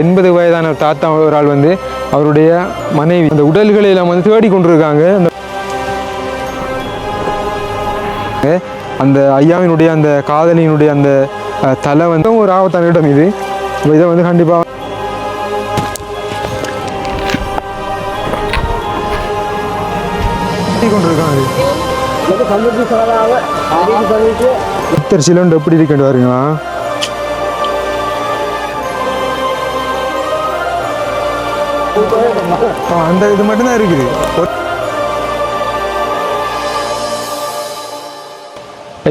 எண்பது வயதான தாத்தா ஒரு ஆள் வந்து அவருடைய மனைவி அந்த உடல்களை எல்லாம் வந்து தேடி கொண்டிருக்காங்க. அந்த அந்த ஐயாவினுடைய அந்த காதலியினுடைய அந்த தலை வந்து ஒரு ஆபத்தான இடம் இது. இதை வந்து கண்டிப்பாக கொண்டிருக்காங்க. சிலண்டு எப்படி இருக்குன்னு அந்த இது மட்டும்தான் இருக்குது.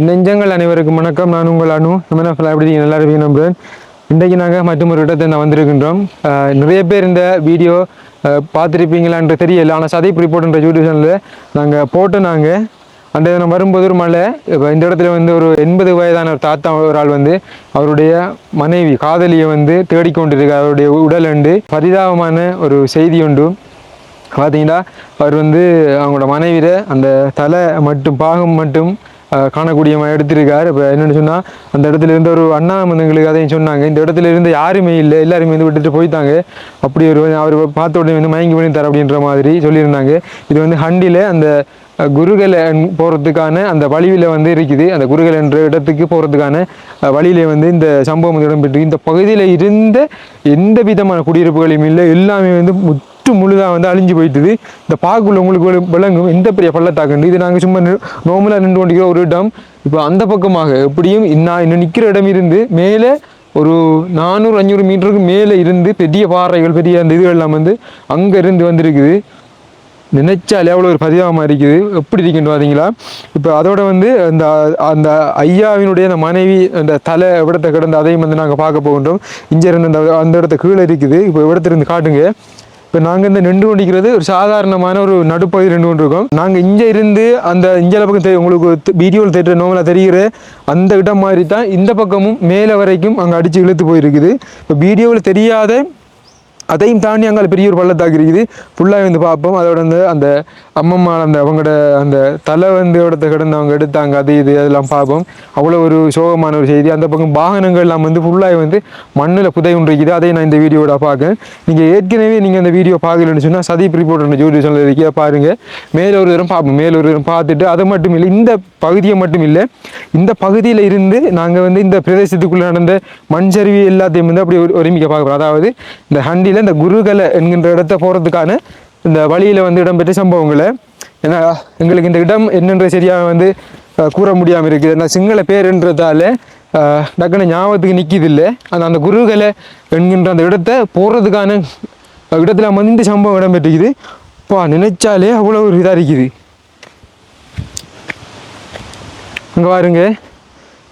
நெஞ்சங்கள் அனைவருக்கும் வணக்கம். நான் உங்கள் அணு நம்ம எப்படி இருக்கீங்க? நல்லா இருப்பீங்க நம்புறேன் இன்றைக்கு நாங்கள் மற்றும் ஒரு இடத்தை நான் வந்திருக்கின்றோம். நிறைய பேர் இந்த வீடியோ பார்த்துருப்பீங்களான்ற தெரியல. ஆனால் சதை ரிப்போர்ட்ன்ற யூடியூப் சேனலில் நாங்கள் போட்டு நாங்கள் அந்த நான் வரும்போது ஒரு மலை இப்போ இந்த இடத்துல வந்து ஒரு எண்பது வயதான ஒரு தாத்தா ஒரு ஆள் வந்து அவருடைய மனைவி காதலியை வந்து தேடிக்கொண்டிருக்க அவருடைய உடல் அண்டு பரிதாபமான ஒரு செய்தி உண்டு பார்த்தீங்கன்னா அவர் வந்து அவங்களோட மனைவியை அந்த தலை மட்டும் பாகம் மட்டும் அஹ், காணக்கூடிய எடுத்திருக்கார். இப்போ என்னென்னு சொன்னால் அந்த இடத்துல இருந்த ஒரு அண்ணா வந்து எங்களுக்கு அதையும் சொன்னாங்க. இந்த இடத்துல இருந்து யாருமே இல்லை. எல்லாருமே வந்து விட்டுட்டு போயிட்டாங்க. அப்படி ஒரு அவர் பார்த்த உடனே வந்து மயங்கி பண்ணி தர அப்படின்ற மாதிரி சொல்லியிருந்தாங்க. இது வந்து ஹண்டியில் அந்த குருகலை போகிறதுக்கான அந்த வழியில் வந்து இருக்குது. அந்த குருகல் என்ற இடத்துக்கு போகிறதுக்கான வழியிலே வந்து இந்த சம்பவம் வந்து இடம்பெற்று இந்த பகுதியில் இருந்த எந்த விதமான குடியிருப்புகளையும் இல்லை. எல்லாமே வந்து ஃபஸ்ட்டு முழுதாக வந்து அழிஞ்சு போயிட்டுது. இந்த பார்க்குள்ள உங்களுக்கு ஒரு விளங்கும். எந்த பெரிய பள்ளத்தாக்குண்டு. இது நாங்கள் சும்மா நோமலாக நின்று கொண்டிருக்கிற ஒரு இடம். இப்போ அந்த பக்கமாக எப்படியும் நான் இன்னும் நிற்கிற இடம் இருந்து மேலே ஒரு நானூறு அஞ்சூறு மீட்டருக்கு மேலே இருந்து பெரிய பாறைகள் பெரிய அந்த இதுகள் எல்லாம் வந்து அங்கே இருந்து வந்திருக்குது. நினைச்சாலே அவ்வளோ ஒரு பதிவாகமாக இருக்குது எப்படி இருக்குன்னு பார்த்தீங்களா இப்போ அதோட வந்து அந்த அந்த ஐயாவினுடைய அந்த மனைவி அந்த தலை விடத்தை கிடந்து அதையும் வந்து நாங்கள் பார்க்க போகின்றோம். இங்கே இருந்து அந்த அந்த இடத்த கீழே இருக்குது. இப்போ இடத்திலிருந்து காட்டுங்க. இப்போ நாங்கள் இந்த நின்று கொண்டிருக்கிறது ஒரு சாதாரணமான ஒரு நடுப்பகுதி நின்று கொண்டிருக்கோம். நாங்கள் இங்கே இருந்து அந்த இங்கே பக்கம் தெரியும் உங்களுக்கு வீடியோவில் தெரிகிற நோமலாக தெரிகிற அந்த இடம் மாதிரி தான் இந்த பக்கமும் மேலே வரைக்கும் அங்கே அடித்து இழுத்து போயிருக்குது. இப்போ வீடியோவில் தெரியாத அதையும் தாண்டி அங்கே பெரிய ஒரு பள்ளத்தாக்கு இருக்குது. ஃபுல்லாக வந்து பார்ப்போம். அதோட வந்து அந்த அம்மம்மா அந்த அவங்களோட அந்த தலை வந்து இடத்த கிடந்து அவங்க எடுத்தாங்க. அது இது அதெல்லாம் பார்ப்போம். அவ்வளோ ஒரு சோகமான ஒரு செய்தி. அந்த பக்கம் வாகனங்கள் எல்லாம் வந்து ஃபுல்லாக வந்து மண்ணில் புதை ஒன்று இருக்குது அதையும் நான் இந்த வீடியோட பார்க்கேன் நீங்கள் ஏற்கனவே நீங்கள் அந்த வீடியோ பார்க்கலன்னு சொன்னால் சதீப் ரிப்போர்ட் ஜோடி சேனல் இருக்கே பாருங்கள் மேலே ஒரு தரம் பார்ப்போம். மேலே ஒரு தரம் பார்த்துட்டு அது மட்டும் இல்லை இந்த பகுதியை மட்டும் இல்லை இந்த பகுதியில் இருந்து நாங்கள் வந்து இந்த பிரதேசத்துக்குள்ளே நடந்த மண் சரிவு எல்லாத்தையும் வந்து அப்படி ஒரு ஒருமிக்க பார்க்குறோம் அதாவது இந்த ஹண்டி வழியில் இந்த குருகலை என்கின்ற இடத்த போகிறதுக்கான இந்த வழியில் வந்து இடம்பெற்ற சம்பவங்களை ஏன்னா எங்களுக்கு இந்த இடம் என்னென்ற சரியாக வந்து கூற முடியாமல் இருக்குது. ஏன்னா சிங்கள பேருன்றதால டக்குன்னு டக்குனு ஞாபகத்துக்கு நிற்கிது இல்லை அந்த அந்த குருகலை என்கின்ற அந்த இடத்த போகிறதுக்கான இடத்துல வந்து இந்த சம்பவம் இடம்பெற்றிருக்குது. இப்போ நினைச்சாலே அவ்வளோ ஒரு இதாக இருக்குது. அங்கே பாருங்க.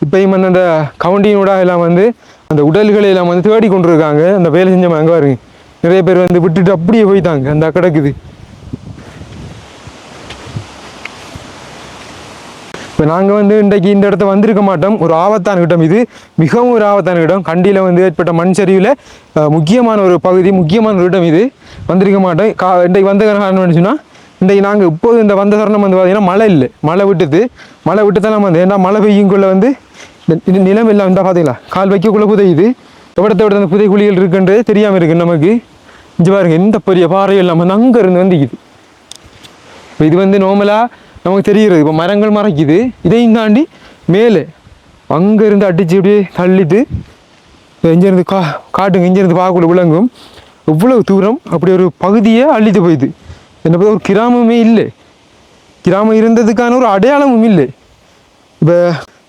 இப்பயும் வந்து அந்த கவுண்டினோட எல்லாம் வந்து அந்த உடல்களை எல்லாம் வந்து தேடி கொண்டிருக்காங்க அந்த வேலை செஞ்சவங்க அங்கே பாருங்க. நிறைய பேர் வந்து விட்டுட்டு அப்படியே போய்தாங்க அந்த கிடக்குது இப்போ நாங்கள் வந்து இன்றைக்கு இந்த இடத்த வந்திருக்க மாட்டோம். ஒரு ஆபத்தான இடம் இது. மிகவும் ஒரு ஆபத்தான இடம். கண்டியில் வந்து ஏற்பட்ட மண் சரிவில் முக்கியமான ஒரு பகுதி முக்கியமான ஒரு இடம் இது. வந்திருக்க மாட்டோம். கா இன்றைக்கு வந்த காரணம் என்ன சொன்னால் இன்றைக்கு நாங்கள் இப்போது இந்த வந்த தருணம் வந்து பார்த்தீங்கன்னா மழை இல்லை. மழை விட்டுது. மழை விட்டு தான் நம்ம வந்து ஏன்னா மழை பெய்யுங்குள்ளே வந்து இந்த நிலம் எல்லாம் இருந்தால் பார்த்தீங்களா கால் வைக்கக்குள்ளே புதையுது. எவ்வளத்தை விட அந்த புதை குழிகள் இருக்குன்றது தெரியாமல் இருக்குது நமக்கு. இங்கே பாருங்க எந்த பெரிய பாறையும் இல்லாமல் அங்கேருந்து அங்கே இருந்து வந்துக்குது. இப்போ இது வந்து நார்மலாக நமக்கு தெரிகிறது. இப்போ மரங்கள் மறைக்குது. இதையும் தாண்டி மேலே அங்கேருந்து அடித்து அப்படியே தள்ளிட்டு இப்போ இங்கேருந்து கா காட்டுங்க இங்கேருந்து பார்க்கக்குள்ள விளங்கும் இவ்வளவு தூரம் அப்படி ஒரு பகுதியே அள்ளிட்டு போயிடுது என்ன பார்த்தா ஒரு கிராமமே இல்லை. கிராமம் இருந்ததுக்கான ஒரு அடையாளமும் இல்லை. இப்போ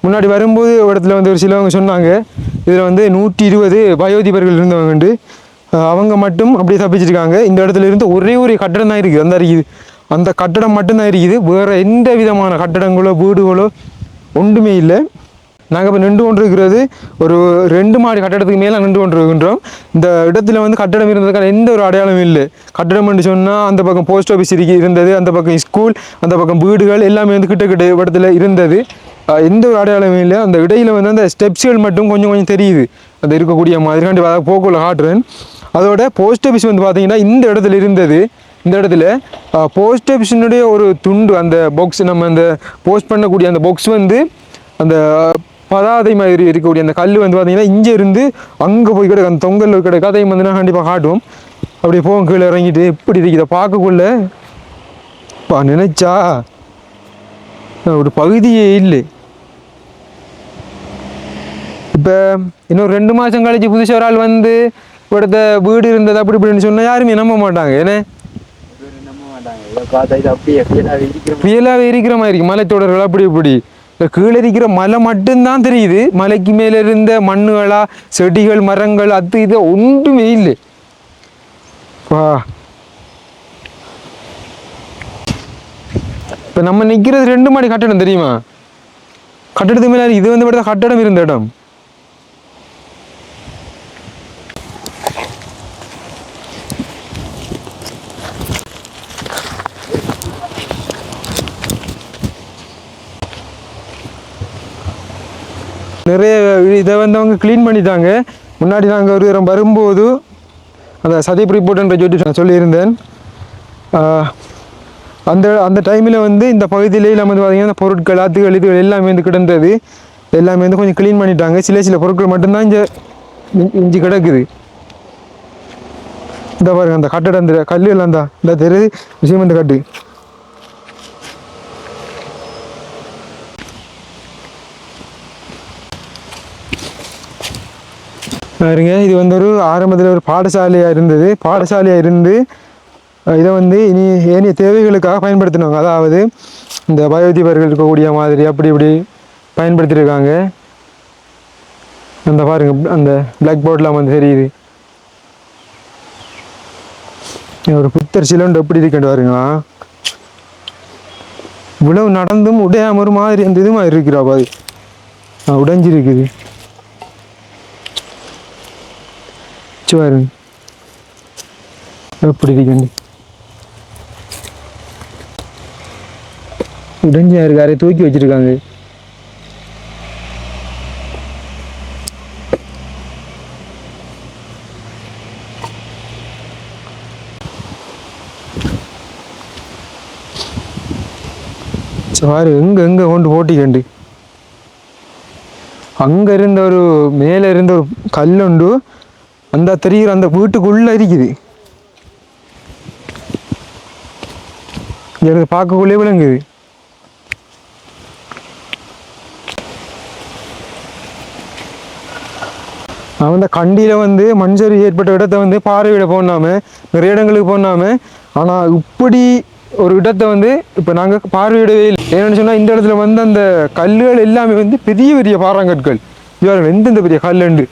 முன்னாடி வரும்போது இடத்துல வந்து ஒரு சிலவங்க சொன்னாங்க. இதில் வந்து நூற்றி இருபது வயோதிபர்கள் இருந்தவங்கண்டு அவங்க மட்டும் அப்படியே தப்பிச்சிருக்காங்க. இந்த இடத்துல இருந்து ஒரே ஒரு கட்டடம் தான் இருக்குது. அந்த இருக்குது அந்த கட்டடம் மட்டும்தான் இருக்குது. வேறு எந்த விதமான கட்டடங்களோ வீடுகளோ ஒன்றுமே இல்லை. நாங்கள் இப்போ நின்று கொண்டிருக்கிறது ஒரு ரெண்டு மாடி கட்டடத்துக்கு மேலே நின்று கொண்டிருக்கின்றோம். இந்த இடத்துல வந்து கட்டடம் இருந்ததுக்கான எந்த ஒரு அடையாளமும் இல்லை. கட்டடம் என்று சொன்னால் அந்த பக்கம் போஸ்ட் ஆஃபீஸ் இருக்கு இருந்தது. அந்த பக்கம் ஸ்கூல் அந்த பக்கம் வீடுகள் எல்லாமே வந்து கிட்ட கிட்ட இடத்துல இருந்தது. எந்த ஒரு அடையாளமும் இல்லை. அந்த இடையில வந்து அந்த ஸ்டெப்ஸ்கள் மட்டும் கொஞ்சம் கொஞ்சம் தெரியுது. அந்த இருக்கக்கூடிய மாதிரி கண்டி போக்குள்ள காட்டுறேன். அதோட போஸ்ட் ஆஃபீஸ் வந்து பார்த்தீங்கன்னா இந்த இடத்துல இருந்தது. இந்த இடத்துல போஸ்ட் ஆஃபீஸினுடைய ஒரு துண்டு அந்த பாக்ஸ் நம்ம அந்த போஸ்ட் பண்ணக்கூடிய அந்த பாக்ஸ் வந்து அந்த பதாதை மாதிரி இருக்கக்கூடிய அந்த கல் வந்து பார்த்தீங்கன்னா இங்கே இருந்து அங்கே போய் கிடக்கு. அந்த தொங்கல் கிடக்கு. அதையும் வந்து நான் கண்டிப்பாக காட்டுவோம் அப்படியே போகும் கீழே இறங்கிட்டு எப்படி இருக்குது பார்க்கக்குள்ள பா நினைச்சா ஒரு பகுதியே இல்லை. இப்போ இன்னும் ரெண்டு மாதம் கழிச்சு புதுசாக ஒரு ஆள் வந்து இப்படுத்த வீடு இருந்தது அப்படி இப்படின்னு சொன்னால் யாருமே நம்ப மாட்டாங்க. ஏன்னா புயலாகவே இருக்கிற மாதிரி இருக்கு. மலைத்தொடர்கள் அப்படி இப்படி. இப்போ கீழே இருக்கிற மலை மட்டும்தான் தெரியுது. மலைக்கு மேலே இருந்த மண்ணுகளா செடிகள் மரங்கள் அது இது ஒன்றுமே இல்லை. வா. இப்போ நம்ம நிற்கிறது ரெண்டு மாடி கட்டடம் தெரியுமா? கட்டடத்துக்கு மேலே இது வந்து கட்டடம் இருந்த இடம். நிறைய இதை வந்து அவங்க க்ளீன் பண்ணிட்டாங்க. முன்னாடி நாங்கள் ஒரு தரம் வரும்போது அந்த சதீப் ரிப்போர்ட்ன்ற சொல்லி நான் சொல்லியிருந்தேன். அந்த அந்த டைமில் வந்து இந்த பகுதியிலே நம்ம வந்து பார்த்திங்கன்னா பொருட்கள் ஆத்துகள் இதுகள் எல்லாமே வந்து கிடந்தது. எல்லாமே வந்து கொஞ்சம் க்ளீன் பண்ணிட்டாங்க. சில சில பொருட்கள் மட்டும்தான் இங்கே இஞ்சி கிடக்குது. இந்த பாருங்க அந்த கட்டடம் அந்த கல் எல்லாம் தான். இந்த தெரு விஷயம் இந்த கட்டு. பாருங்க இது வந்து ஒரு ஆரம்பத்தில் ஒரு பாடசாலையாக இருந்தது. பாடசாலையாக இருந்து இதை வந்து இனி ஏனைய தேவைகளுக்காக பயன்படுத்தினாங்க அதாவது இந்த பயோதிபர்கள் இருக்கக்கூடிய மாதிரி அப்படி இப்படி பயன்படுத்தியிருக்காங்க அந்த பாருங்க அந்த பிளாக் போர்டெலாம் வந்து தெரியுது. ஒரு புத்தர் சிலண்டு எப்படி இருக்கேன் பாருங்களா. இவ்வளவு நடந்தும் உடையாம ஒரு மாதிரி அந்த இது இருக்கிறா பாது உடைஞ்சிருக்குது. வச்சு பாருங்க. எப்படி இருக்கண்டு உடைஞ்சா இருக்கு தூக்கி வச்சிருக்காங்க? சாரு எங்க எங்க கொண்டு போட்டிக்கண்டு அங்க இருந்த ஒரு மேல இருந்த ஒரு கல்லுண்டு அந்த தெரிகிற அந்த வீட்டுக்குள்ளே இருக்குது. எனக்கு பார்க்கக்குள்ளே விளங்குது. அவன் இந்த கண்டியில் வந்து மஞ்சரி ஏற்பட்ட இடத்த வந்து பார்வையிட போனாம நிறைய இடங்களுக்கு போனாம ஆனால் இப்படி ஒரு இடத்த வந்து இப்போ நாங்கள் பார்வையிடவே இல்லை. ஏன்னு சொன்னால் இந்த இடத்துல வந்து அந்த கல்லுகள் எல்லாமே வந்து பெரிய பெரிய பாறாங்கற்கள். இவர்கள் எந்தெந்த பெரிய கல்லுண்டு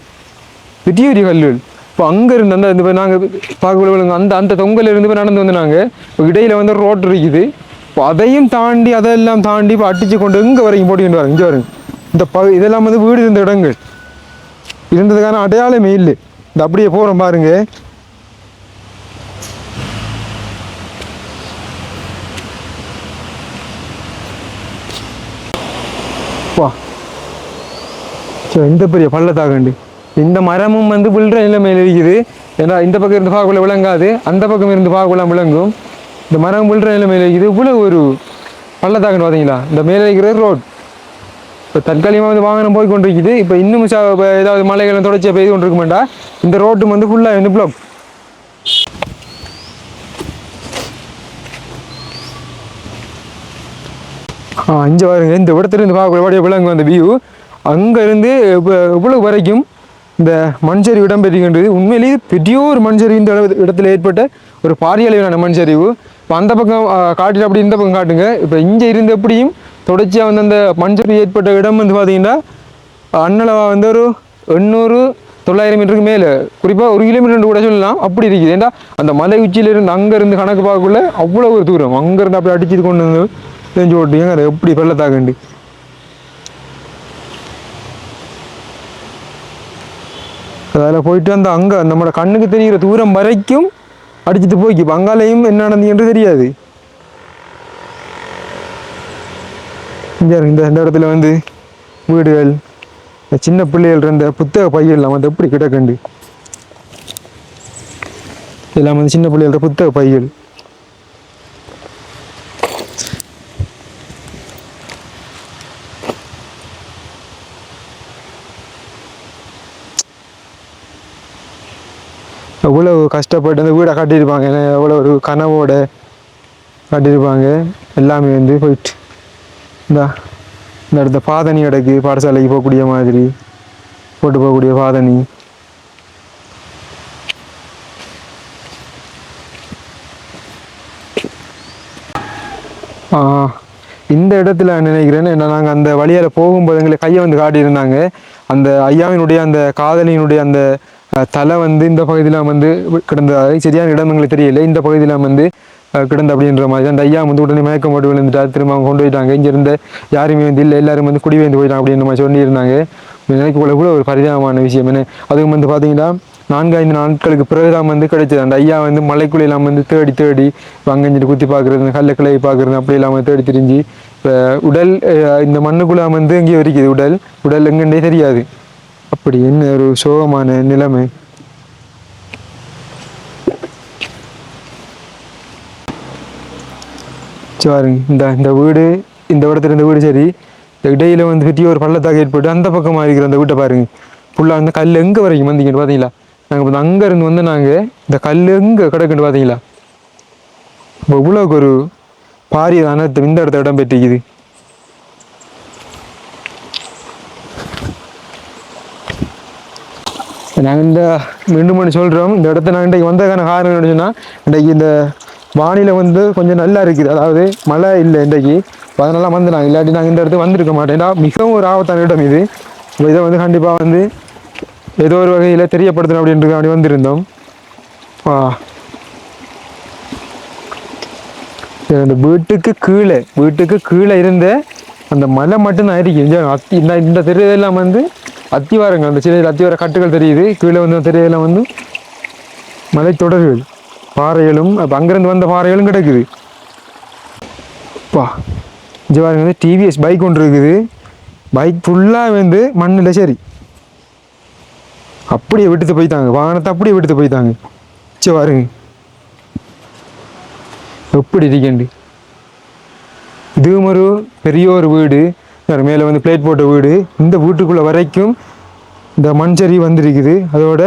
பெரிய பெரிய கல்லுகள் இப்போ அங்கே இருந்து அந்த இந்த நாங்கள் பார்க்க அந்த அந்த தொங்கல் இருந்து போய் நடந்து வந்து நாங்கள் இப்போ இடையில் வந்து ரோட் இருக்குது. இப்போ அதையும் தாண்டி அதெல்லாம் தாண்டி இப்போ அடித்து கொண்டு இங்கே வரைக்கும் போட்டுக்கிட்டு வராங்க? இங்கே வருங்க இந்த ப இதெல்லாம் வந்து வீடு இருந்த இடங்கள். இருந்ததுக்கான அடையாளமே இல்லை. இந்த அப்படியே போகிறோம் பாருங்க. வா. சரி இந்த பெரிய பள்ளத்தாகண்டி இந்த மரமும் வந்து விழுற நிலைமையில் இருக்குது. ஏன்னா இந்த பக்கம் இருந்து பார்க்கக்குள்ள விளங்காது அந்த பக்கம் இருந்து பார்க்கக்குள்ள விளங்கும். இந்த மரம் விழுற நிலைமையில் இருக்குது. இவ்வளோ ஒரு பள்ளத்தாக்குன்னு பார்த்தீங்களா? இந்த மேலே இருக்கிற ரோட். இப்போ தற்காலிகமாக வந்து வாகனம் போய் கொண்டிருக்குது இப்போ இன்னும் இப்போ ஏதாவது மலைகளும் தொடர்ச்சியாக பெய்து கொண்டிருக்குமெண்டா இந்த ரோட்டு வந்து ஃபுல்லாக வந்து பிளாக் ஆ அஞ்சு பாருங்க. இந்த இடத்துல இருந்து பார்க்கக்கூடிய அப்படியே விலங்கு அந்த வியூ அங்கேருந்து இவ்வளவு வரைக்கும் இந்த மண்சரிவு இடம்பெறுகின்றது உண்மையிலேயே பெரிய ஒரு மண்சரிவு இந்த இடத்துல ஏற்பட்ட ஒரு பாரிய அளவிலான மண்சரிவு. இப்போ அந்த பக்கம் காட்டில் அப்படி இந்த பக்கம் காட்டுங்க. இப்போ இங்கே இருந்து எப்படியும் தொடர்ச்சியாக வந்து அந்த மண்சரிவு ஏற்பட்ட இடம் வந்து பார்த்தீங்கன்னா அண்ணளவா வந்து ஒரு எண்ணூறு தொள்ளாயிரம் மீட்டருக்கு மேலே. குறிப்பாக ஒரு கிலோமீட்டர் கூட சொல்லலாம். அப்படி இருக்குது. ஏன்னா அந்த மலை உச்சியிலிருந்து அங்கேருந்து கணக்கு பார்க்கக்குள்ள அவ்வளோ ஒரு தூரம். அங்கேருந்து அப்படி அடிச்சு கொண்டு வந்து தெரிஞ்சு ஓட்டு ஏங்க எப்படி பள்ளத்தாக்கண்டு அதில் போயிட்டு அந்த அங்கே நம்மளோட கண்ணுக்கு தெரிகிற தூரம் வரைக்கும் அடிச்சுட்டு போய்க்கு அங்காலையும் என்ன நடந்து என்று தெரியாது. இந்த இந்த இடத்துல வந்து வீடுகள் இந்த சின்ன பிள்ளைகள் இருந்த புத்தக பைகள் வந்து எப்படி கிடக்கண்டு? இதெல்லாம் வந்து சின்ன பிள்ளைகளோட புத்தக பைகள். கஷ்டப்பட்டு அந்த வீடை கட்டியிருப்பாங்க. ஏன்னா எவ்வளோ ஒரு கனவோட கட்டியிருப்பாங்க. எல்லாமே வந்து போயிட்டு. இந்தா இந்த இடத்த பாதணி கிடக்கு பாடசாலைக்கு போகக்கூடிய மாதிரி போட்டு போகக்கூடிய பாதணி. ஆ, இந்த இடத்துல நான் நினைக்கிறேன் என்ன நாங்கள் அந்த வழியால் போகும்போது எங்களை கையை வந்து காட்டியிருந்தாங்க. அந்த ஐயாவினுடைய அந்த காதலியினுடைய அந்த தலை வந்து இந்த பகுதியில் வந்து கிடந்தது சரியான இடம் எங்களுக்கு தெரியல. இந்த பகுதியில் வந்து கிடந்த அப்படின்ற மாதிரி. அந்த ஐயா வந்து உடனே மயக்கம் போட்டு விழுந்துட்டார். திரும்ப அவங்க கொண்டு போயிட்டாங்க. இங்க இருந்த யாருமே வந்து இல்லை. எல்லாரும் வந்து குடிவேந்து போயிட்டாங்க அப்படின்ற மாதிரி சொல்லியிருந்தாங்க. எனக்கு கூட கூட ஒரு பரிதாபமான விஷயம் என்ன? அதுவும் வந்து பார்த்தீங்கன்னா நான்கு ஐந்து நாட்களுக்கு பிறகுதான் வந்து கிடைச்சது. அந்த ஐயா வந்து மலைக்குள்ள வந்து தேடி தேடி வங்கஞ்சிட்டு குத்தி பார்க்குறது கல்ல கிளை பார்க்கறது அப்படி இல்லாமல் தேடி திரிஞ்சு இப்போ உடல் இந்த மண்ணுக்குள்ளே வந்து எங்கேயோ இருக்குது உடல் உடல் எங்கன்னே தெரியாது. அப்படி என்ன ஒரு சோகமான நிலைமை? பாருங்க இந்த இந்த வீடு இந்த இடத்துல இந்த வீடு சரி இந்த இடையில வந்து பெரிய ஒரு பள்ளத்தாக ஏற்பட்டு அந்த பக்கமாக இருக்கிற அந்த வீட்டை பாருங்க. ஃபுல்லாக அந்த கல் எங்கே வரைக்கும் வந்தீங்க பார்த்தீங்களா நாங்கள் வந்து அங்கே இருந்து வந்து நாங்கள் இந்த கல் எங்கே கிடக்குன்னு பார்த்தீங்களா இப்போ இவ்வளோக்கு ஒரு பாரிய அனர்த்தம் இந்த இடத்த இடம் பெற்றிக்குது நாங்கள் இந்த மீண்டும் மணி சொல்கிறோம் இந்த இடத்த நாங்கள் இன்றைக்கு வந்ததுக்கான காரணம் என்ன இன்றைக்கு இந்த வானிலை வந்து கொஞ்சம் நல்லா இருக்குது. அதாவது மழை இல்லை இன்றைக்கு. அதனால வந்து நாங்கள் இல்லாட்டி நாங்கள் இந்த இடத்துக்கு வந்திருக்க மாட்டோம். ஏன்னா மிகவும் ஒரு ஆபத்தான இடம் இது. இதை வந்து கண்டிப்பாக வந்து ஏதோ ஒரு வகையில் தெரியப்படுத்தணும் அப்படின்றது அப்படி வந்திருந்தோம். ஆ. சரி, அந்த வீட்டுக்கு கீழே வீட்டுக்கு கீழே இருந்த அந்த மலை மட்டும்தான் இருக்கு. இங்க இந்த இந்த தெருவெல்லாம் வந்து அத்திவாரங்கள் அந்த சிலையில் அத்திவார கட்டுகள் தெரியுது. கீழே வந்து தெரியல வந்து மலைத்தொடர்கள் பாறைகளும் அப்போ அங்கேருந்து வந்த பாறைகளும் கிடக்குது. பா இங்கே பாருங்க வந்து டிவிஎஸ் பைக் ஒன்று இருக்குது. பைக் ஃபுல்லாக வந்து மண்ணில் சரி. அப்படியே விட்டுட்டு போயிட்டாங்க. வாகனத்தை அப்படியே விட்டுட்டு போயிட்டாங்க. சரி பாருங்க. எப்படி இருக்கேண்டு இதுவும் ஒரு பெரிய ஒரு வீடு. மேலே வந்து பிளேட் போட்ட வீடு. இந்த வீட்டுக்குள்ளே வரைக்கும் இந்த மண் வந்திருக்குது. அதோட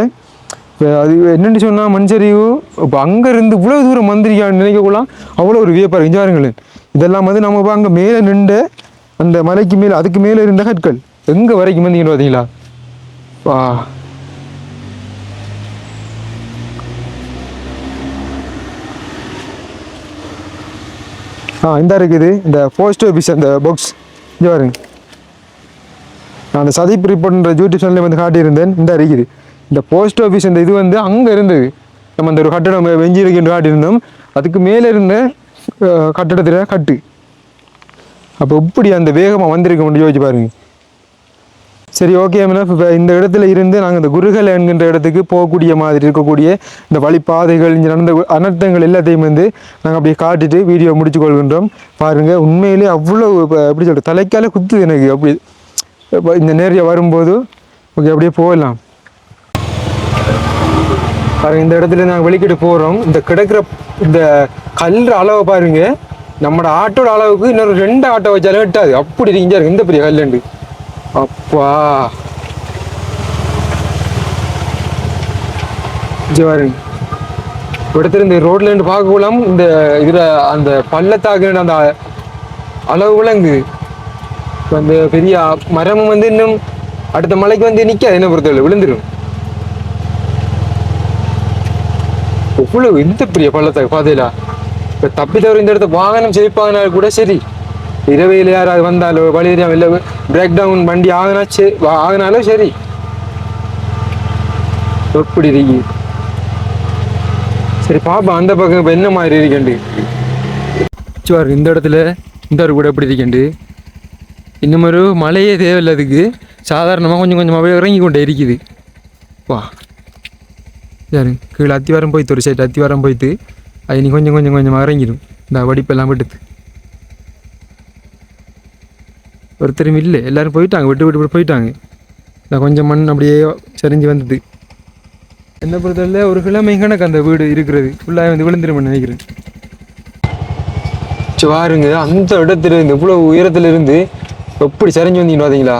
அது என்னென்னு சொன்னால் மண்சரிவு இப்போ அங்கேருந்து இவ்வளோ தூரம் வந்திருக்கான்னு நினைக்கக்குள்ளாம் அவ்வளோ ஒரு வியப்பாக இங்கே பாருங்களேன். இதெல்லாம் வந்து நம்ம இப்போ அங்கே மேலே நின்ற அந்த மலைக்கு மேலே அதுக்கு மேலே இருந்த கற்கள். எங்கே வரைக்கும் வந்தீங்கன்னு பார்த்தீங்களா வா. ஆ இந்த இருக்குது. இந்த போஸ்ட் ஆஃபீஸ் அந்த பாக்ஸ் இங்கே பாருங்க. நான் அந்த சதீப் ரிப்போர்ட்ன்ற யூடியூப் சேனலில் வந்து காட்டியிருந்தேன். இந்த இருக்குது இந்த போஸ்ட் ஆஃபீஸ் இந்த இது வந்து அங்கே இருந்தது. நம்ம அந்த ஒரு கட்டடம் வெஞ்சி இருக்கின்ற காட்டியிருந்தோம். அதுக்கு மேலே இருந்த கட்டடத்தில் கட்டு. அப்போ இப்படி அந்த வேகமாக வந்திருக்க முடியும் யோசிச்சு பாருங்க. சரி ஓகே இப்போ இந்த இடத்துல இருந்து நாங்கள் இந்த குருகல் என்கின்ற இடத்துக்கு போகக்கூடிய மாதிரி இருக்கக்கூடிய இந்த வழிப்பாதைகள் இங்கே நடந்த அனர்த்தங்கள் எல்லாத்தையும் வந்து நாங்கள் அப்படியே காட்டிட்டு வீடியோ முடிச்சு கொள்கின்றோம் பாருங்கள் உண்மையிலே அவ்வளோ இப்போ எப்படி சொல்கிறது தலைக்கால குத்துது எனக்கு அப்படி. இப்ப இந்த நேரில் வரும்போது ஓகே அப்படியே போகலாம். பாருங்கள் இந்த இடத்துல நாங்கள் வெளிக்கிட்டு போகிறோம் இந்த கிடக்கிற இந்த கல்ற அளவை பாருங்கள் நம்மளோட ஆட்டோட அளவுக்கு இன்னொரு ரெண்டு ஆட்டோ வச்சாலும் எட்டாது. அப்படி இங்கே இருக்கு இந்த பெரிய கல்லுண்டு அப்பா ஜவாரின் இடத்துல இந்த ரோட்ல இருந்து பார்க்கலாம் இந்த இதுல அந்த பள்ளத்தாக்கு அந்த அளவு விளங்கு அந்த பெரிய மரமும் வந்து இன்னும் அடுத்த மலைக்கு வந்து நிற்காது என்ன பொறுத்தவரை? விழுந்துடும் இவ்வளவு இந்த பெரிய பள்ளத்தாக்கு பாதையில. இப்ப தப்பி தவிர இந்த இடத்த வாகனம் செழிப்பாங்கனா கூட சரி. இரவையில் யாராவது வந்தாலோ வழி தெரியாம இல்லை பிரேக் டவுன் வண்டி ஆகினா சரி ஆகினாலும் சரி. எப்படி இருக்கு? சரி பாப்பா அந்த பக்கம் இப்போ என்ன மாதிரி இருக்கண்டு சுவார் இந்த இடத்துல இந்த ஒரு கூட எப்படி இருக்கண்டு இன்னும் ஒரு மழையே தேவையில்லை அதுக்கு. சாதாரணமாக கொஞ்சம் கொஞ்சமாகவே இறங்கி கொண்டே இருக்குது. வா. சரி கீழே அத்திவாரம் போய்த்து ஒரு சைட் அத்திவாரம் போய்த்து அது நீ கொஞ்சம் கொஞ்சம் கொஞ்சமாக இறங்கிடும். இந்த வடிப்பெல்லாம் விட்டுது ஒருத்தரும் இல்லை. எல்லோரும் போயிட்டாங்க. விட்டு விட்டு விட்டு போயிட்டாங்க. இந்த கொஞ்சம் மண் அப்படியே சரிஞ்சு வந்தது. என்ன பொறுத்தவரை ஒரு கிழமை கணக்கு அந்த வீடு இருக்கிறது. ஃபுல்லாக வந்து விழுந்துருமென்னு நினைக்கிறேன். பாருங்க அந்த இடத்துல இருந்து இவ்வளோ உயரத்துலேருந்து எப்படி சரிஞ்சு வந்தீங்கன்னு பார்த்தீங்களா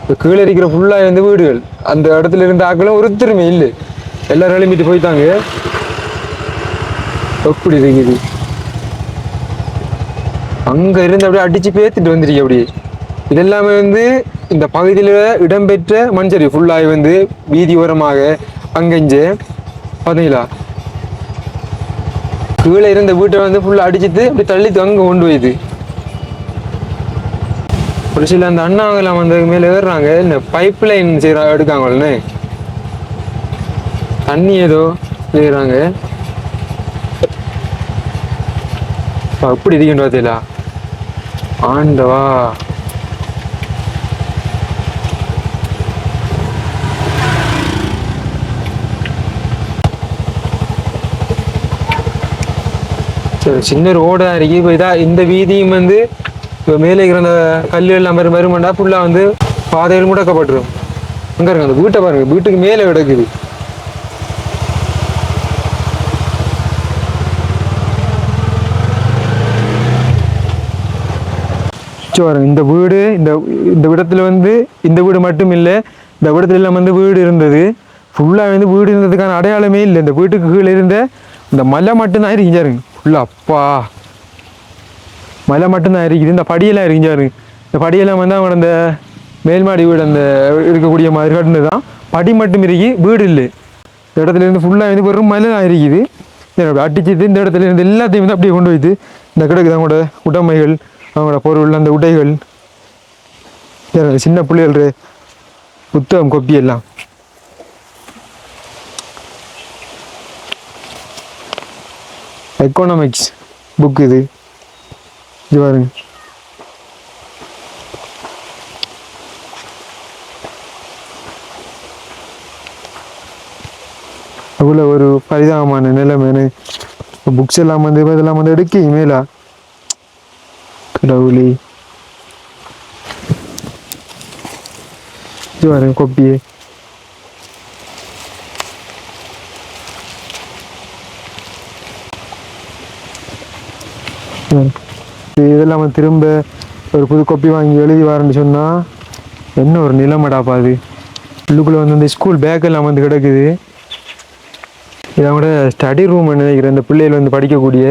இப்போ கீழே இருக்கிற ஃபுல்லாக வந்து வீடுகள். அந்த இடத்துல இருந்த ஆக்களும் ஒருத்தருமே இல்லை. எல்லாரும் எழுப்பிட்டு போயிட்டாங்க. எப்படி இருக்குது? அங்க இருந்து அப்படியே அடிச்சு பேத்துட்டு வந்துருக்கு அப்படியே. இதெல்லாமே வந்து இந்த பகுதியில் இடம்பெற்ற மண்சரி ஃபுல்லாகி வந்து வீதி ஓரமாக அங்கஞ்சு பார்த்தீங்களா கீழே இருந்த வீட்டை வந்து ஃபுல்லாக அடிச்சிட்டு அப்படி தள்ளி அங்கே கொண்டு போயிது. ஒரு சில அந்த அண்ணாங்கெல்லாம் வந்து மேலே ஏறுறாங்க. இந்த பைப் லைன் செய்கிற எடுக்காங்கன்னு தண்ணி ஏதோ செய்கிறாங்க அப்படி இருக்குன்னு பார்த்தீங்களா ஆண்டவா. சரி சின்ன ரோடா இருக்கு. இப்போ தான் இந்த வீதியும் வந்து இப்போ மேலே இருக்கிற அந்த கல் எல்லாம் ஃபுல்லாக வந்து பாதைகள் முடக்கப்பட்டுரும் அங்கே இருங்க அந்த வீட்டை பாருங்கள் வீட்டுக்கு மேலே கிடக்குது. சரி இந்த வீடு இந்த இந்த இடத்துல வந்து இந்த வீடு மட்டும் இல்லை இந்த இடத்துல எல்லாம் வந்து வீடு இருந்தது. ஃபுல்லாக வந்து வீடு இருந்ததுக்கான அடையாளமே இல்லை. இந்த வீட்டுக்கு கீழே இருந்த இந்த மலை மட்டும்தான் இருக்கு ஃபுல்லாக அப்பா. மலை மட்டும்தான் இருக்குது. இந்த படியெல்லாம் இருக்கு இந்த படியெல்லாம் வந்து அவங்க அந்த மேல்மாடி வீடு அந்த இருக்கக்கூடிய மாதிரி கட்டுனது தான் படி மட்டும் இருக்கி வீடு இல்லை. இந்த இடத்துல இருந்து ஃபுல்லாக வந்து வெறும் மலை தான் இருக்குது இதை இந்த இடத்துல இருந்து எல்லாத்தையும் வந்து அப்படியே கொண்டு போயிட்டு இந்த கிடக்குது அவங்களோட உடைமைகள். அவங்களோட பொருள் அந்த உடைகள் சின்ன பிள்ளைகள் புத்தகம் கொப்பி எல்லாம். எக்கனாமிக்ஸ் புக் இது. இது பாருங்க. அவ்வளோ ஒரு பரிதாபமான நிலைமைன்னு புக்ஸ் எல்லாம் வந்து இதெல்லாம் வந்து எடுக்க மேலா கடவுளே இது பாருங்க கொப்பியே ம். இது இதெல்லாம் வந்து திரும்ப ஒரு புது கொப்பி வாங்கி எழுதி வரேன்னு சொன்னால் என்ன ஒரு நிலைமடாப்பா அது? உள்ளுக்குள்ளே வந்து இந்த ஸ்கூல் பேக்கெல்லாம் வந்து கிடக்குது. இதை கூட ஸ்டடி ரூம் நினைக்கிறேன். இந்த பிள்ளைகள் வந்து படிக்கக்கூடிய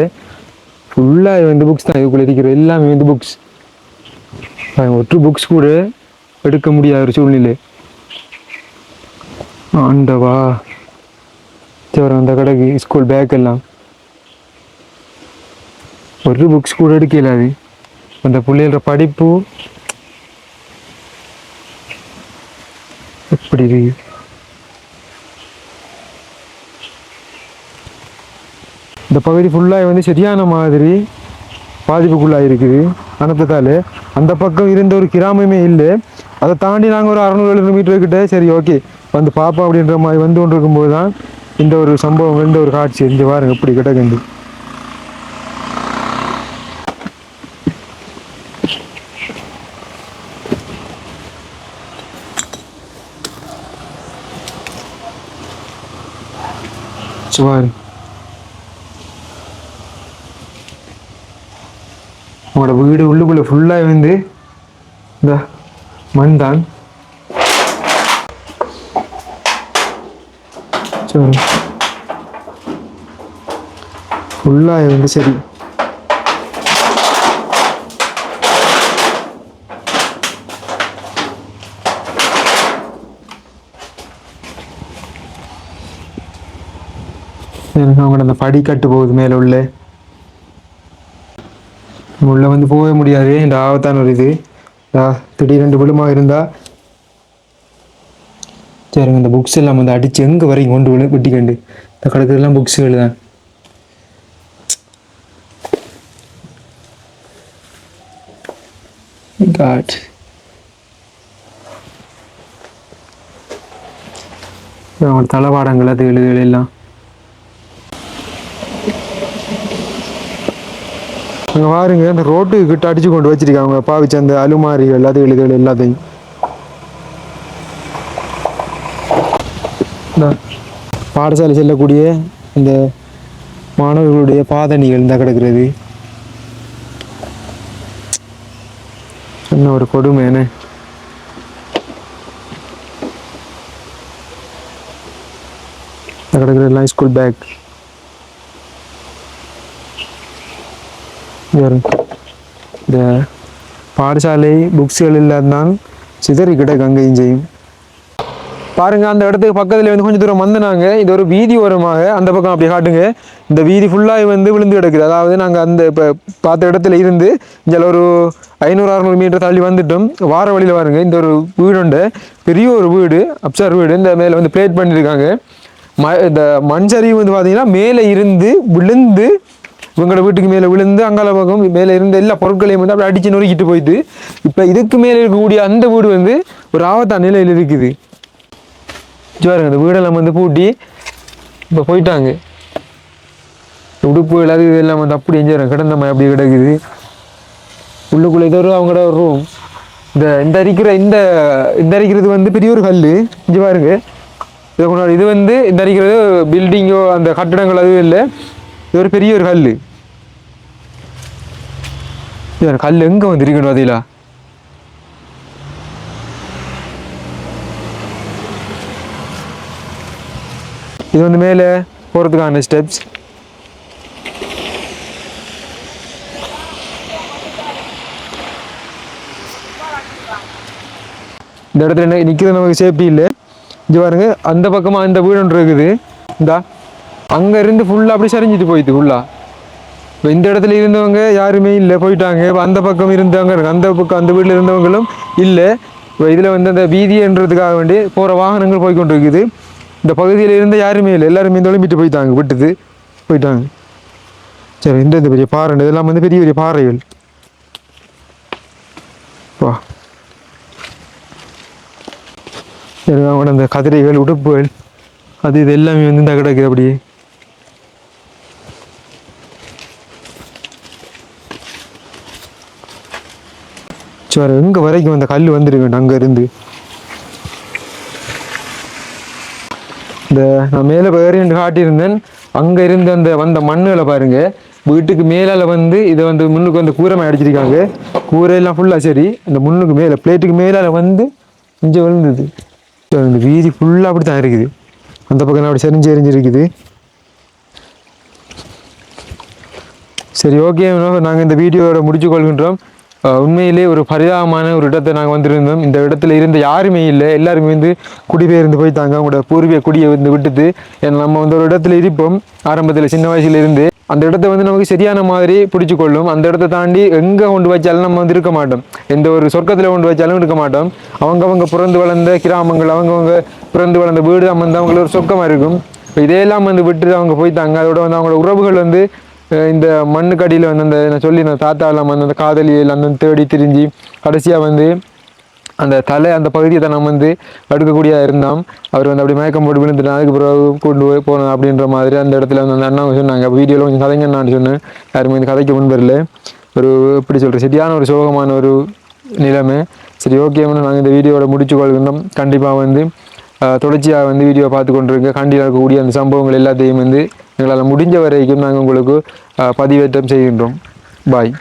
ஃபுல்லாக வந்து புக்ஸ் தான் இதுக்குள்ளே இருக்கிற எல்லாமே வந்து புக்ஸ் ஒற்று புக்ஸ் கூட எடுக்க முடியாத ஒரு சூழ்நிலை. ஆண்டவா. சரி அந்த கடைக்கு ஸ்கூல் பேக் எல்லாம். ஒரு புக்ஸ் கூட எடுக்கல அது. அந்த பிள்ளைகளோட படிப்பு. எப்படி இருக்கு? இந்த பகுதி ஃபுல்லாக வந்து சரியான மாதிரி பாதிப்புக்குள்ளாக இருக்குது. அனத்தத்தால் அந்த பக்கம் இருந்த ஒரு கிராமமே இல்லை. அதை தாண்டி நாங்கள் ஒரு அறநூறு எழுநூறு மீட்டர் கிட்டே சரி ஓகே வந்து பாப்பா அப்படின்ற மாதிரி வந்து கொண்டு இருக்கும்போது தான் இந்த ஒரு சம்பவம் இந்த ஒரு காட்சி. இந்த பாருங்க இப்படி கிடக்குது. சுவாரு வீடு உள்ளுக்குள்ள ஃபுல்லாக வந்து இந்த மண் தான். சரி. ஃபுல்லாக வந்து சரி. எனக்கு அவங்களோட அந்த படிக்கட்டு போகுது மேலே உள்ள. உள்ள வந்து போகவே முடியாது. இந்த ஆபத்தான ஒரு இது. ஆ, திடீரென்று விழுமா இருந்தா? சரிங்க இந்த புக்ஸ் எல்லாம் வந்து அடிச்சு எங்க வரைக்கும் கொண்டு விழு வெட்டிக்கண்டு இந்த கிடக்குறதுலாம் புக்ஸுகள் தான். காட் அவன் தளவாடங்கள் அது எழுதுகள் எல்லாம். அங்கே பாருங்க அந்த ரோட்டுக்கு கிட்ட அடிச்சு கொண்டு வச்சிருக்காங்க. பாவிச்ச அந்த அலுமாரிகள் அது எழுதுகள் எல்லாத்தையும் பாடசாலை செல்லக்கூடிய இந்த மாணவர்களுடைய பாதணிகள் இந்த கிடக்கிறது. என்ன ஒரு கொடுமைன்னு இந்த கிடக்குற எல்லாம் ஸ்கூல் பேக் இந்த பாடசாலை புக்ஸ்கள் இல்லாதனால் சிதறி கிடக்கு அங்கேயும் செய்யும். பாருங்க அந்த இடத்துக்கு பக்கத்தில் வந்து கொஞ்சம் தூரம் வந்தனாங்க. இது ஒரு வீதி ஓரமாக. அந்த பக்கம் அப்படி காட்டுங்க. இந்த வீதி ஃபுல்லாக வந்து விழுந்து கிடக்குது. அதாவது நாங்கள் அந்த இப்போ பார்த்த இடத்துல இருந்து இங்கே ஒரு ஐநூறு அறநூறு மீட்டர் தள்ளி வந்துட்டோம். வார வழியில் வாருங்க இந்த ஒரு வீடு உண்டு பெரிய ஒரு வீடு. அப்சார் வீடு. இந்த மேலே வந்து பிளேட் பண்ணியிருக்காங்க ம இந்த மண் சரிவு வந்து பார்த்தீங்கன்னா மேலே இருந்து விழுந்து இவங்களோட வீட்டுக்கு மேலே விழுந்து அங்கால பக்கம் மேலே இருந்த எல்லா பொருட்களையும் வந்து அப்படியே அடிச்சு நொறுக்கிட்டு போயிட்டு இப்போ இதுக்கு மேலே இருக்கக்கூடிய அந்த வீடு வந்து ஒரு ஆபத்தான நிலையில் இருக்குது. பாருங்க இந்த வீடெல்லாம் வந்து பூட்டி இப்போ போயிட்டாங்க. உடுப்பு அது இதெல்லாம் வந்து அப்படி எஞ்சிடும் கிடந்த மாதிரி அப்படி கிடக்குது. உள்ளுக்குள்ளே ஏதோ அவங்களோட ஒரு ரூம் இந்த இந்த அரிக்கிற இந்த இந்த அரிக்கிறது வந்து பெரிய ஒரு கல் இங்கே பாருங்க. இது வந்து இந்த அரிக்கிறது பில்டிங்கோ அந்த கட்டடங்கள் அதுவும் இல்லை. இது ஒரு பெரிய ஒரு கல் இது கல் எங்கே வந்து அதில் இது வந்து மேலே போகிறதுக்கான ஸ்டெப்ஸ் இந்த இடத்துல என்ன நிற்கிறது நமக்கு சேஃப்டி இல்லை. இங்கே பாருங்கள் அந்த பக்கமாக அந்த வீடு ஒன்று இருக்குது. இந்தா. அங்கே இருந்து ஃபுல்லாக அப்படி சரிஞ்சிட்டு போயிடுது ஃபுல்லாக இப்போ இந்த இடத்துல இருந்தவங்க யாருமே இல்லை போயிட்டாங்க. இப்போ அந்த பக்கம் இருந்தவங்க அந்த பக்கம் அந்த வீட்டில் இருந்தவங்களும் இல்லை. இப்போ இதில் வந்து அந்த வீதின்றதுக்காக வேண்டி போகிற வாகனங்கள் போய் கொண்டு இருக்குது இந்த பகுதியில் இருந்த யாருமே இல்லை. எல்லாருமே இந்த விட்டு போயிட்டாங்க விட்டுது போயிட்டாங்க. சரி இந்த இந்த பெரிய பாறை இதெல்லாம் வந்து பெரிய பெரிய பாறைகள். வா. சரி அவங்களோட அந்த கதிரைகள் உடுப்புகள் அது இது எல்லாமே வந்து இந்த கிடக்குது அப்படியே. சரி எங்க வரைக்கும் அந்த கல் வந்துருக்கு அங்க இருந்து? இந்த நான் மேலே வேறு காட்டியிருந்தேன். அங்க இருந்து அந்த வந்த மண்ணுகளை பாருங்க. வீட்டுக்கு மேலால வந்து இதை வந்து முன்னுக்கு வந்து கூரமை அடிச்சிருக்காங்க. கூரையெல்லாம் ஃபுல்லா சரி. அந்த முன்னுக்கு மேலே பிளேட்டுக்கு மேலால வந்து இங்கே விழுந்தது. இந்த வீதி ஃபுல்லாக அப்படி தான் இருக்குது. அந்த பக்கம் அப்படி செறிஞ்சு எரிஞ்சிருக்குது சரி ஓகே நாங்கள் இந்த வீடியோவோட முடிச்சு கொள்கின்றோம் உண்மையிலே ஒரு பரிதாபமான ஒரு இடத்தை நாங்கள் வந்திருந்தோம். இந்த இடத்துல இருந்த யாருமே இல்லை. எல்லாருமே வந்து குடிபெயர்ந்து போயிட்டாங்க. அவங்களோட பூர்வீக குடியை வந்து விட்டுட்டு ஏன்னா நம்ம வந்து ஒரு இடத்துல இருப்போம். ஆரம்பத்தில் சின்ன வயசுலேருந்து அந்த இடத்த வந்து நமக்கு சரியான மாதிரி பிடிச்சு கொள்ளும். அந்த இடத்த தாண்டி எங்கே கொண்டு வச்சாலும் நம்ம வந்து இருக்க மாட்டோம். எந்த ஒரு சொர்க்கத்தில் கொண்டு வச்சாலும் இருக்க மாட்டோம். அவங்கவங்க பிறந்து வளர்ந்த கிராமங்கள் அவங்கவங்க பிறந்து வளர்ந்த வீடு நம்ம வந்து அவங்களுக்கு ஒரு சொர்க்கமாக இருக்கும். இப்போ இதையெல்லாம் வந்து விட்டு அவங்க போயிட்டாங்க. அதோட வந்து அவங்களோட உறவுகள் வந்து இந்த மண்ணுக்கடியில் வந்து அந்த நான் சொல்லி நான் தாத்தாவெல்லாம் வந்து அந்த காதலியில் அந்த தேடி திரிஞ்சு கடைசியாக வந்து அந்த தலை அந்த பகுதியை தான் நம்ம வந்து அடுக்கக்கூடிய இருந்தோம். அவர் வந்து அப்படி மயக்கம் போட்டு விழுந்துட்டான் அதுக்கு பிறகு கொண்டு போய் போனோம் அப்படின்ற மாதிரி அந்த இடத்துல வந்து அந்த அண்ணா சொன்னாங்க. வீடியோவில் கொஞ்சம் கதைங்க நான் சொன்னேன். யாருமே இந்த கதைக்கு முன்பரில் ஒரு எப்படி சொல்கிறது சரியான ஒரு சோகமான ஒரு நிலைமை. சரி ஓகே நாங்கள் இந்த வீடியோவோட முடிச்சு கொள்கின்றோம். கண்டிப்பாக வந்து தொடர்ச்சியாக வந்து வீடியோ பார்த்து கொண்டிருக்க கண்டியில் இருக்கக்கூடிய அந்த சம்பவங்கள் எல்லாத்தையும் வந்து எங்களால் முடிஞ்ச வரைக்கும் நாங்கள் உங்களுக்கு பதிவேற்றம் செய்கின்றோம். பாய்